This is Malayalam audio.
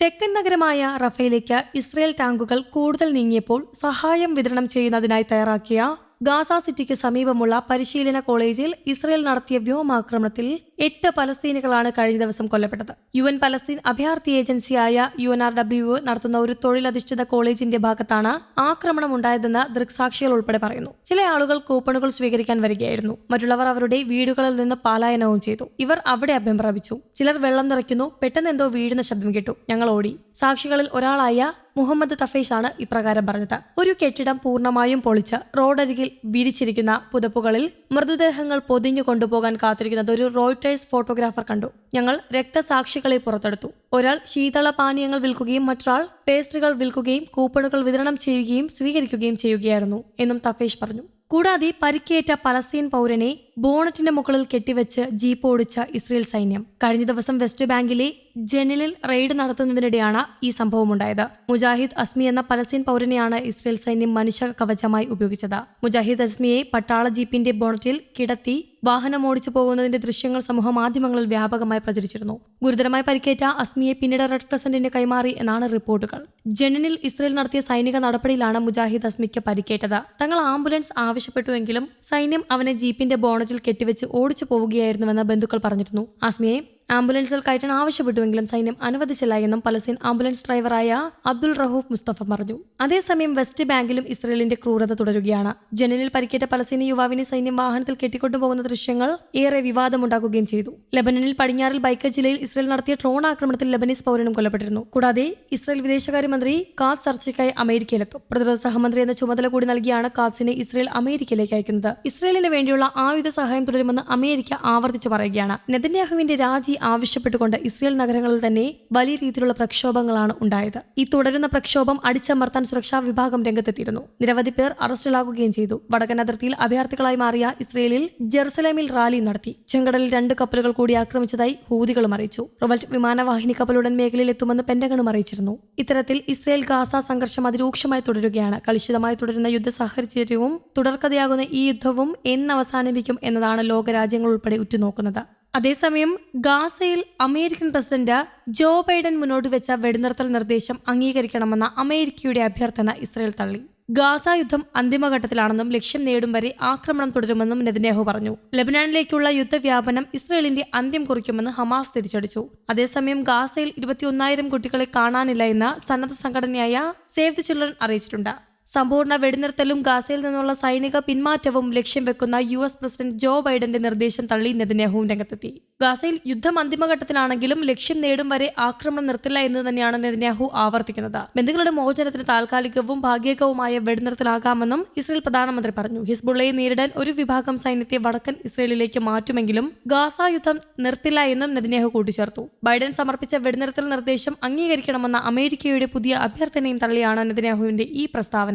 തെക്കൻ നഗരമായ റഫേലേക്ക് ഇസ്രയേൽ ടാങ്കുകൾ കൂടുതൽ നീങ്ങിയപ്പോൾ സഹായം വിതരണം ചെയ്യുന്നതിനായി തയ്യാറാക്കിയ ഗാസ സിറ്റിക്ക് സമീപമുള്ള പരിശീലന കോളേജിൽ ഇസ്രയേൽ നടത്തിയ വ്യോമാക്രമണത്തിൽ എട്ട് പലസ്തീനുകളാണ് കഴിഞ്ഞ ദിവസം കൊല്ലപ്പെട്ടത്. യു എൻ പലസ്തീൻ അഭയാർത്ഥി ഏജൻസിയായ യു എൻ ആർ ഡബ്ല്യു നടത്തുന്ന ഒരു തൊഴിലധിഷ്ഠിത കോളേജിന്റെ ഭാഗത്താണ് ആക്രമണം ഉണ്ടായതെന്ന് ദൃക്സാക്ഷികൾ ഉൾപ്പെടെ പറയുന്നു. ചില ആളുകൾ കൂപ്പണുകൾ സ്വീകരിക്കാൻ വരികയായിരുന്നു. മറ്റുള്ളവർ അവരുടെ വീടുകളിൽ നിന്ന് പലായനവും ചെയ്തു. ഇവർ അവിടെ അഭയം പ്രാപിച്ചു ചിലർ വെള്ളം നിറയ്ക്കുന്നു പെട്ടെന്ന് എന്തോ വീഴുന്ന ശബ്ദം കേട്ടു. ഞങ്ങൾ ഓടി. സാക്ഷികളിൽ ഒരാളായ മുഹമ്മദ് തഫേഷാണ് ഇപ്രകാരം പറഞ്ഞത്. ഒരു കെട്ടിടം പൂർണമായും പൊളിച്ച് റോഡരികിൽ വിരിച്ചിരിക്കുന്ന പുതപ്പുകളിൽ മൃതദേഹങ്ങൾ പൊതിഞ്ഞു കൊണ്ടുപോകാൻ കാത്തിരിക്കുന്നത് ഒരു റോയിട്ടേഴ്സ് ഫോട്ടോഗ്രാഫർ കണ്ടു. ഞങ്ങൾ രക്തസാക്ഷികളെ പുറത്തെടുത്തു. ഒരാൾ ശീതള പാനീയങ്ങൾ വിൽക്കുകയും മറ്റൊരാൾ പേസ്ട്രികൾ വിൽക്കുകയും കൂപ്പണുകൾ വിതരണം ചെയ്യുകയും സ്വീകരിക്കുകയും ചെയ്യുകയായിരുന്നു എന്നും തഫേഷ് പറഞ്ഞു. കൂടാതെ പരിക്കേറ്റ പലസ്തീൻ പൗരനെ ബോണറ്റിന്റെ മുകളിൽ കെട്ടിവെച്ച് ജീപ്പ് ഓടിച്ച ഇസ്രയേൽ സൈന്യം. കഴിഞ്ഞ ദിവസം വെസ്റ്റ് ബാങ്കിലെ ജനലിൽ റെയ്ഡ് നടത്തുന്നതിനിടെയാണ് ഈ സംഭവമുണ്ടായത് മുജാഹിദ് അസ്മി എന്ന പലസ്തീൻ പൗരനെയാണ് ഇസ്രയേൽ സൈന്യം മനുഷ്യ കവചമായി ഉപയോഗിച്ചത്. മുജാഹിദ് അസ്മിയെ പട്ടാള ജീപ്പിന്റെ ബോണറ്റിൽ കിടത്തി വാഹനം ഓടിച്ചു പോകുന്നതിന്റെ ദൃശ്യങ്ങൾ സമൂഹ മാധ്യമങ്ങളിൽ വ്യാപകമായി പ്രചരിച്ചിരുന്നു. ഗുരുതരമായി പരിക്കേറ്റ അസ്മിയെ പിന്നീട് റെഡ് ക്രസന്റിന് കൈമാറി എന്നാണ് റിപ്പോർട്ടുകൾ. ജനനിൽ ഇസ്രയേൽ നടത്തിയ സൈനിക നടപടിയിലാണ് മുജാഹിദ് അസ്മിക്ക് പരിക്കേറ്റത്. തങ്ങൾ ആംബുലൻസ് ആവശ്യപ്പെട്ടുവെങ്കിലും സൈന്യം അവനെ ജീപ്പിന്റെ ബോണറ്റിൽ കെട്ടിവെച്ച് ഓടിച്ചു പോവുകയായിരുന്നുവെന്ന് ബന്ധുക്കൾ പറഞ്ഞിരുന്നു. അസ്മിയെ ആംബുലൻസിൽ ആവശ്യപ്പെട്ടുവെങ്കിലും സൈന്യം അനുവദിച്ചില്ല എന്നും പലസ്തീൻ ആംബുലൻസ് ഡ്രൈവറായ അബ്ദുൾ റഹൂഫ് മുസ്തഫ പറഞ്ഞു. അതേസമയം വെസ്റ്റ് ബാങ്കിലും ഇസ്രയേലിന്റെ ക്രൂരത തുടരുകയാണ്. ജനലിൽ പരിക്കേറ്റ പലസ്തീനി യുവാവിനെ സൈന്യം വാഹനത്തിൽ കെട്ടിക്കൊണ്ടുപോകുന്ന ദൃശ്യങ്ങൾ ഏറെ വിവാദമുണ്ടാക്കുകയും ചെയ്തു. ലബനനിൽ പടിഞ്ഞാറിൽ ബൈക്ക ജില്ലയിൽ ഇസ്രയേൽ നടത്തിയ ഡ്രോൺ ആക്രമണത്തിൽ ലബനീസ് പൗരനും കൊല്ലപ്പെട്ടിരുന്നു. കൂടാതെ ഇസ്രയേൽ വിദേശകാര്യമന്ത്രി കാസ് ചർച്ചയ്ക്കായി അമേരിക്കയിലെത്തും. പ്രതിരോധ സഹമന്ത്രി എന്ന ചുമതല കൂടി നൽകിയാണ് കാസിനെ ഇസ്രയേൽ അമേരിക്കയിലേക്ക് അയക്കുന്നത്. ഇസ്രയേലിന് വേണ്ടിയുള്ള ആയുധ സഹായം തുടരുമെന്ന് അമേരിക്ക ആവർത്തിച്ചു പറയുകയാണ്. നെതന്യാഹുവിന്റെ രാജി ആവശ്യപ്പെട്ടുകൊണ്ട് ഇസ്രയേൽ നഗരങ്ങളിൽ തന്നെ വലിയ രീതിയിലുള്ള പ്രക്ഷോഭങ്ങളാണ് ഉണ്ടായത്. ഈ തുടരുന്ന പ്രക്ഷോഭം അടിച്ചമർത്താൻ സുരക്ഷാ വിഭാഗം രംഗത്തെത്തിയിരുന്നു. നിരവധി പേർ അറസ്റ്റിലാകുകയും ചെയ്തു. വടക്കൻ അതിർത്തിയിൽ അഭയാർത്ഥികളായി മാറിയ ഇസ്രയേലിൽ ജെറുസലേമിൽ റാലി നടത്തി. ചെങ്കടലിൽ രണ്ട് കപ്പലുകൾ കൂടി ആക്രമിച്ചതായി ഹൂതികളും അറിയിച്ചു. റൊവൽറ്റ് വിമാനവാഹിനി കപ്പലുടൻ മേഖലയിൽ എത്തുമെന്ന് പെന്റഗണും അറിയിച്ചിരുന്നു. ഇത്തരത്തിൽ ഇസ്രയേൽ ഗാസ സംഘർഷം അതിരൂക്ഷമായി തുടരുകയാണ്. കലുഷിതമായി തുടരുന്ന യുദ്ധ സാഹചര്യവും തുടർക്കഥയാകുന്ന ഈ യുദ്ധവും എന്നവസാനിപ്പിക്കും എന്നതാണ് ലോകരാജ്യങ്ങൾ ഉൾപ്പെടെ ഉറ്റുനോക്കുന്നത്. അതേസമയം ഗാസയിൽ അമേരിക്കൻ പ്രസിഡന്റ് ജോ ബൈഡൻ മുന്നോട്ട് വെച്ച വെടിനിർത്തൽ നിർദ്ദേശം അംഗീകരിക്കണമെന്ന അമേരിക്കയുടെ അഭ്യർത്ഥന ഇസ്രയേൽ തള്ളി. ഗാസ യുദ്ധം അന്തിമഘട്ടത്തിലാണെന്നും ലക്ഷ്യം നേടും വരെ ആക്രമണം തുടരുമെന്നും നെതന്യാഹു പറഞ്ഞു. ലബനാനിലേക്കുള്ള യുദ്ധവ്യാപനം ഇസ്രയേലിന്റെ അന്ത്യം കുറിക്കുമെന്ന് ഹമാസ് തിരിച്ചടിച്ചു. അതേസമയം ഗാസയിൽ ഇരുപത്തിയൊന്നായിരം കുട്ടികളെ കാണാനില്ല എന്ന് സന്നദ്ധ സംഘടനയായ സേവ് ദി ചിൽഡ്രൻ അറിയിച്ചിട്ടുണ്ട്. സമ്പൂർണ വെടിനിർത്തലും ഗാസയിൽ നിന്നുള്ള സൈനിക പിന്മാറ്റവും ലക്ഷ്യം വെക്കുന്ന യു എസ് പ്രസിഡന്റ് ജോ ബൈഡന്റെ നിർദ്ദേശം തള്ളി നെതന്യാഹുവും രംഗത്തെത്തി. ഗാസയിൽ യുദ്ധം അന്തിമഘട്ടത്തിലാണെങ്കിലും ലക്ഷ്യം നേടും വരെ ആക്രമണം നിർത്തില്ല എന്ന് തന്നെയാണ് നെതന്യാഹു ആവർത്തിക്കുന്നത്. ബന്ധുക്കളുടെ മോചനത്തിന് താൽക്കാലികവും ഭാഗികവുമായ വെടിനിർത്തലാകാമെന്നും ഇസ്രയേൽ പ്രധാനമന്ത്രി പറഞ്ഞു. ഹിസ്ബുള്ളയെ നേരിടാൻ ഒരു വിഭാഗം സൈന്യത്തെ വടക്കൻ ഇസ്രയേലിലേക്ക് മാറ്റുമെങ്കിലും ഗാസ യുദ്ധം നിർത്തില്ല എന്നും നെതന്യാഹു കൂട്ടിച്ചേർത്തു. ബൈഡൻ സമർപ്പിച്ച വെടിനിർത്തൽ നിർദ്ദേശം അംഗീകരിക്കണമെന്ന അമേരിക്കയുടെ പുതിയ അഭ്യർത്ഥനയും തള്ളിയാണ് നെതന്യാഹുവിന്റെ ഈ പ്രസ്താവന.